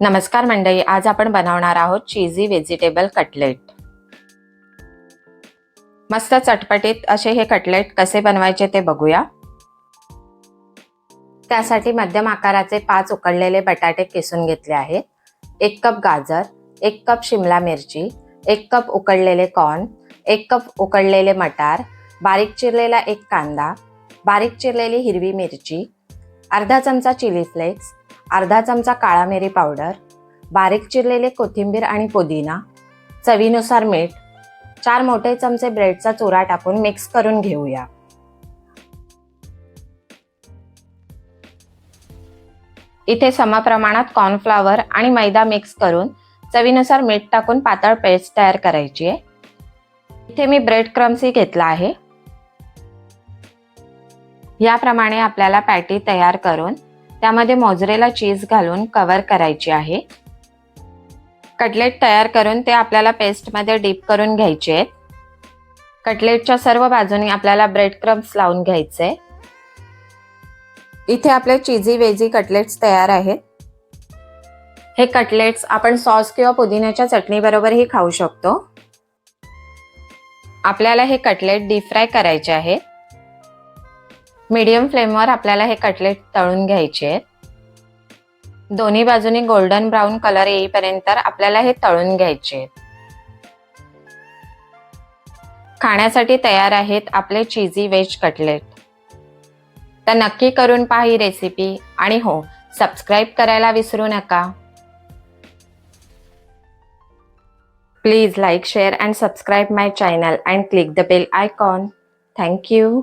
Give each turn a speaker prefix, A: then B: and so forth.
A: नमस्कार मंडळी आज आपण बनवणार आहोत चीझी व्हेजिटेबल कटलेट मस्त चटपटीत असे हे कटलेट कसे बनवायचे ते बघूया. त्यासाठी मध्यम आकाराचे पाच उकडलेले बटाटे किसून घेतले आहेत. एक कप गाजर एक कप शिमला मिरची एक कप उकडलेले कॉर्न एक कप उकडलेले मटार बारीक चिरलेला एक कांदा बारीक चिरलेली हिरवी मिरची अर्धा चमचा चिली फ्लेक्स अर्धा चमचा काळा मिरी पावडर बारीक चिरलेले कोथिंबीर आणि पुदिना चवीनुसार मीठ चार मोठे चमचे ब्रेडचा चुरा टाकून मिक्स करून घेऊया. इथे समप्रमाणात कॉर्नफ्लॉवर आणि मैदा मिक्स करून चवीनुसार मीठ टाकून पातळ पेस्ट तयार करायची आहे. इथे मी ब्रेड क्रम्सही घेतला आहे. याप्रमाणे आपल्याला पॅटी तयार करून त्यामध्ये मोजरेला चीज घालून कव्हर करायची आहे. कटलेट तयार करून ते आपल्याला पेस्टमध्ये डीप करून घ्यायचे आहेत. कटलेटच्या सर्व बाजूनी आपल्याला ब्रेड क्रम्स लावून घ्यायचे. इथे आपले चिझी वेजी कटलेट्स तयार आहेत. हे कटलेट्स आपण सॉस किंवा पुदिन्याच्या चटणीबरोबरही खाऊ शकतो. आपल्याला हे कटलेट डीप फ्राय करायचे आहेत मीडियम फ्लेमवर आपल्याला हे कटलेट तळून घ्यायचे आहेत. दोन्ही बाजूनी गोल्डन ब्राऊन कलर येईपर्यंत आपल्याला हे तळून घ्यायचे आहेत. खाण्यासाठी तयार आहेत आपले चीझी व्हेज कटलेट तर नक्की करून पहा ही रेसिपी आणि हो सबस्क्राईब करायला विसरू नका. Please like share and subscribe my channel and click the bell icon thank you.